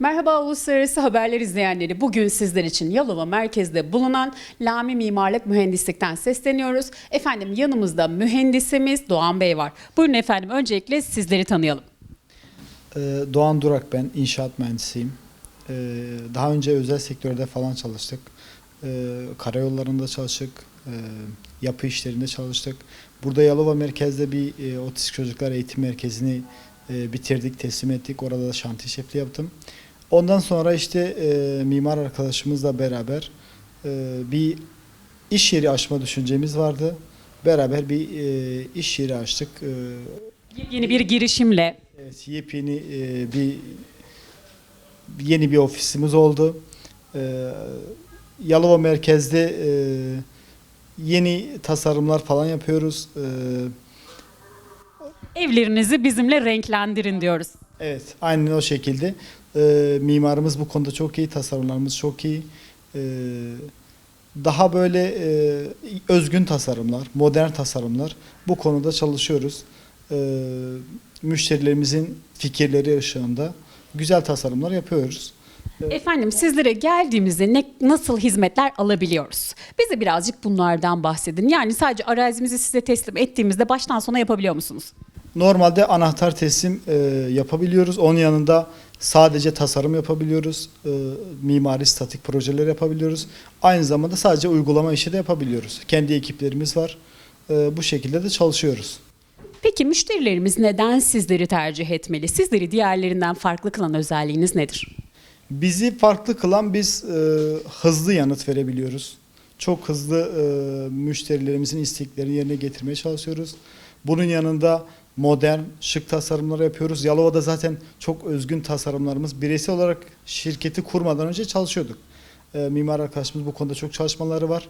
Merhaba uluslararası haberler izleyenleri. Bugün sizler için Yalova merkezde bulunan Lami Mimarlık Mühendislik'ten sesleniyoruz. Efendim yanımızda mühendisimiz Doğan Bey var. Buyurun efendim öncelikle sizleri tanıyalım. Ee, Doğan Durak ben, inşaat mühendisiyim. Ee, Daha önce özel sektörde falan çalıştık. Ee, Karayollarında çalıştık, yapı işlerinde çalıştık. Burada Yalova merkezde bir e, otistik çocuklar eğitim merkezini e, bitirdik, teslim ettik. Orada da şantiye şefliği yaptım. Ondan sonra işte e, mimar arkadaşımızla beraber e, bir iş yeri açma düşüncemiz vardı. Beraber bir e, iş yeri açtık. E, Yeni bir girişimle Evet, yepyeni e, bir yeni bir ofisimiz oldu. E, Yalova merkezde e, yeni tasarımlar falan yapıyoruz. E, evlerinizi bizimle renklendirin diyoruz. evet, aynen o şekilde. E, mimarımız bu konuda çok iyi, tasarımlarımız çok iyi. E, daha böyle e, özgün tasarımlar, modern tasarımlar bu konuda çalışıyoruz. E, müşterilerimizin fikirleri ışığında güzel tasarımlar yapıyoruz. Efendim sizlere geldiğimizde ne, nasıl hizmetler alabiliyoruz? Bize birazcık bunlardan bahsedin. Yani sadece arazimizi size teslim ettiğimizde baştan sona yapabiliyor musunuz? Normalde anahtar teslim e, yapabiliyoruz. Onun yanında sadece tasarım yapabiliyoruz. E, mimari statik projeler yapabiliyoruz. Aynı zamanda sadece uygulama işi de yapabiliyoruz. Kendi ekiplerimiz var. E, bu şekilde de çalışıyoruz. Peki müşterilerimiz neden sizleri tercih etmeli? Sizleri diğerlerinden farklı kılan özelliğiniz nedir? Bizi farklı kılan biz e, hızlı yanıt verebiliyoruz. Çok hızlı e, müşterilerimizin isteklerini yerine getirmeye çalışıyoruz. Bunun yanında modern, şık tasarımlar yapıyoruz. Yalova'da zaten çok özgün tasarımlarımız. Bireysel olarak şirketi kurmadan önce çalışıyorduk. E, mimar arkadaşımız bu konuda çok çalışmaları var.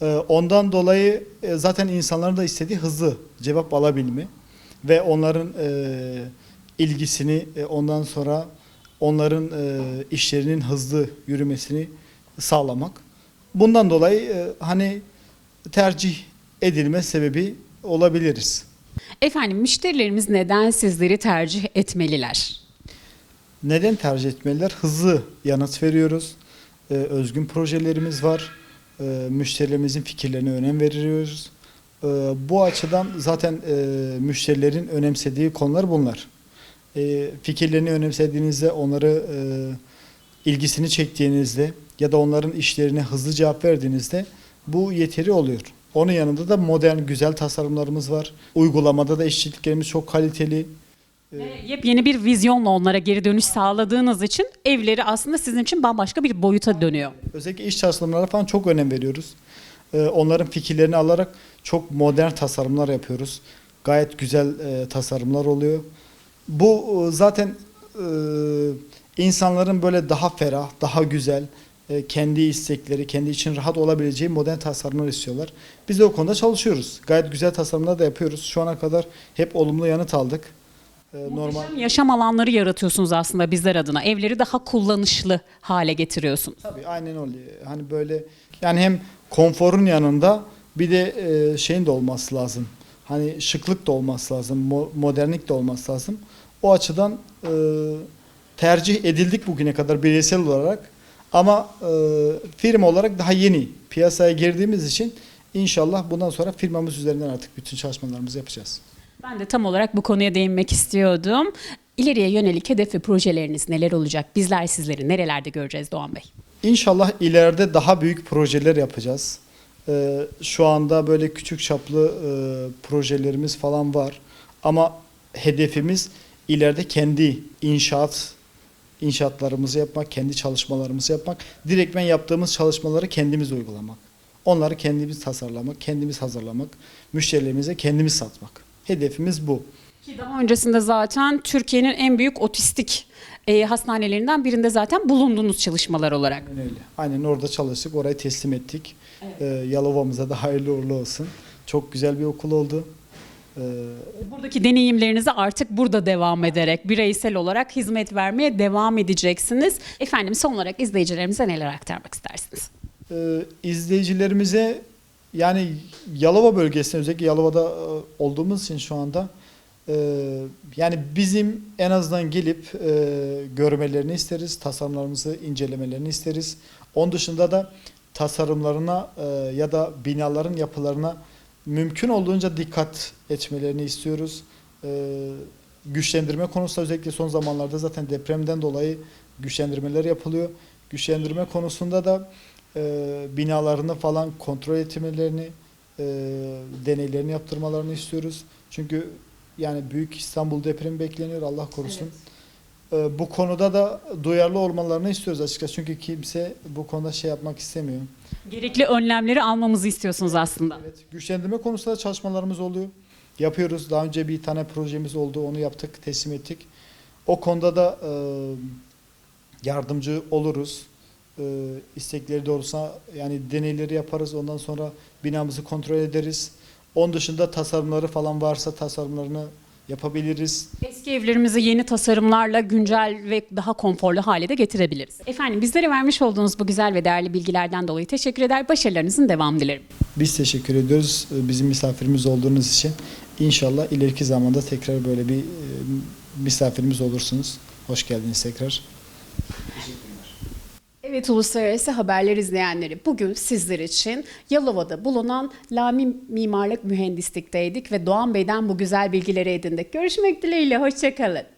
E, ondan dolayı e, zaten insanların da istediği hızlı cevap alabilme ve onların e, ilgisini e, ondan sonra onların e, işlerinin hızlı yürümesini sağlamak. Bundan dolayı e, hani tercih edilme sebebi olabiliriz. Efendim müşterilerimiz neden sizleri tercih etmeliler? Neden tercih etmeliler? Hızlı yanıt veriyoruz. E, özgün projelerimiz var. E, müşterilerimizin fikirlerine önem veriyoruz. E, bu açıdan zaten e, müşterilerin önemsediği konular bunlar. E, fikirlerini önemsediğinizde, onları e, ilgisini çektiğinizde ya da onların işlerine hızlı cevap verdiğinizde bu yeteri oluyor. Onun yanında da modern, güzel tasarımlarımız var. Uygulamada da işçiliklerimiz çok kaliteli. E, Ve Yepyeni bir vizyonla onlara geri dönüş sağladığınız için evleri aslında sizin için bambaşka bir boyuta dönüyor. Özellikle iş tasarımlarına falan çok önem veriyoruz. Ee, onların fikirlerini alarak çok modern tasarımlar yapıyoruz. Gayet güzel e, tasarımlar oluyor. Bu e, zaten e, insanların böyle daha ferah, daha güzel, kendi istekleri, kendi için rahat olabileceği modern tasarımlar istiyorlar. Biz de o konuda çalışıyoruz. Gayet güzel tasarımlar da yapıyoruz. Şu ana kadar hep olumlu yanıt aldık. E, normal. Yaşam alanları yaratıyorsunuz aslında bizler adına. Evleri daha kullanışlı hale getiriyorsunuz. Tabii aynen öyle. Hani böyle yani hem konforun yanında bir de e, şeyin de olması lazım. Hani şıklık da olması lazım, mo- modernlik de olması lazım. O açıdan e, tercih edildik bugüne kadar bireysel olarak. Ama e, firma olarak daha yeni piyasaya girdiğimiz için inşallah bundan sonra firmamız üzerinden artık bütün çalışmalarımızı yapacağız. Ben de tam olarak bu konuya değinmek istiyordum. İleriye yönelik hedef ve projeleriniz neler olacak? Bizler sizleri nerelerde göreceğiz Doğan Bey? İnşallah ileride daha büyük projeler yapacağız. Ee, şu anda böyle küçük çaplı e, projelerimiz falan var. Ama hedefimiz ileride kendi inşaat inşaatlarımızı yapmak, kendi çalışmalarımızı yapmak, direktmen yaptığımız çalışmaları kendimiz uygulamak. Onları kendimiz tasarlamak, kendimiz hazırlamak, müşterilerimize kendimiz satmak. Hedefimiz bu. Ki daha öncesinde zaten Türkiye'nin en büyük otistik e, hastanelerinden birinde zaten bulundunuz çalışmalar olarak. Aynen öyle. Aynen orada çalıştık, orayı teslim ettik. Ee, Yalova'mıza da hayırlı uğurlu olsun. Çok güzel bir okul oldu. Ee, Buradaki deneyimlerinizi artık burada devam ederek bireysel olarak hizmet vermeye devam edeceksiniz. Efendim son olarak izleyicilerimize neler aktarmak istersiniz? e, izleyicilerimize yani Yalova bölgesinde özellikle Yalova'da e, olduğumuz için şu anda Ee, yani bizim en azından gelip e, görmelerini isteriz, tasarımlarımızı incelemelerini isteriz. Onun dışında da tasarımlarına e, ya da binaların yapılarına mümkün olduğunca dikkat etmelerini istiyoruz. Ee, güçlendirme konusunda özellikle son zamanlarda zaten depremden dolayı güçlendirmeler yapılıyor. Güçlendirme konusunda da e, binalarını falan kontrol etmelerini, e, deneylerini yaptırmalarını istiyoruz. Çünkü yani büyük İstanbul depremi bekleniyor Allah korusun. E, bu konuda da duyarlı olmalarını istiyoruz açıkçası. Çünkü kimse bu konuda şey yapmak istemiyor. Gerekli önlemleri almamızı istiyorsunuz aslında. Evet, güçlendirme konusunda da çalışmalarımız oluyor. Yapıyoruz. Daha önce bir tane projemiz oldu. Onu yaptık, teslim ettik. O konuda da e, yardımcı oluruz. E, istekleri doğrultusunda yani deneyleri yaparız. Ondan sonra binamızı kontrol ederiz. Onun dışında tasarımları falan varsa tasarımlarını yapabiliriz. Eski evlerimizi yeni tasarımlarla güncel ve daha konforlu hale de getirebiliriz. Efendim bizlere vermiş olduğunuz bu güzel ve değerli bilgilerden dolayı teşekkür eder. Başarılarınızın devamı dilerim. Biz teşekkür ediyoruz e, bizim misafirimiz olduğunuz için. İnşallah ileriki zamanda tekrar böyle bir e, misafirimiz olursunuz. Hoş geldiniz tekrar. Evet uluslararası haberler izleyenleri bugün sizler için Yalova'da bulunan Lami Mimarlık Mühendislik'teydik ve Doğan Bey'den bu güzel bilgileri edindik. Görüşmek dileğiyle hoşçakalın.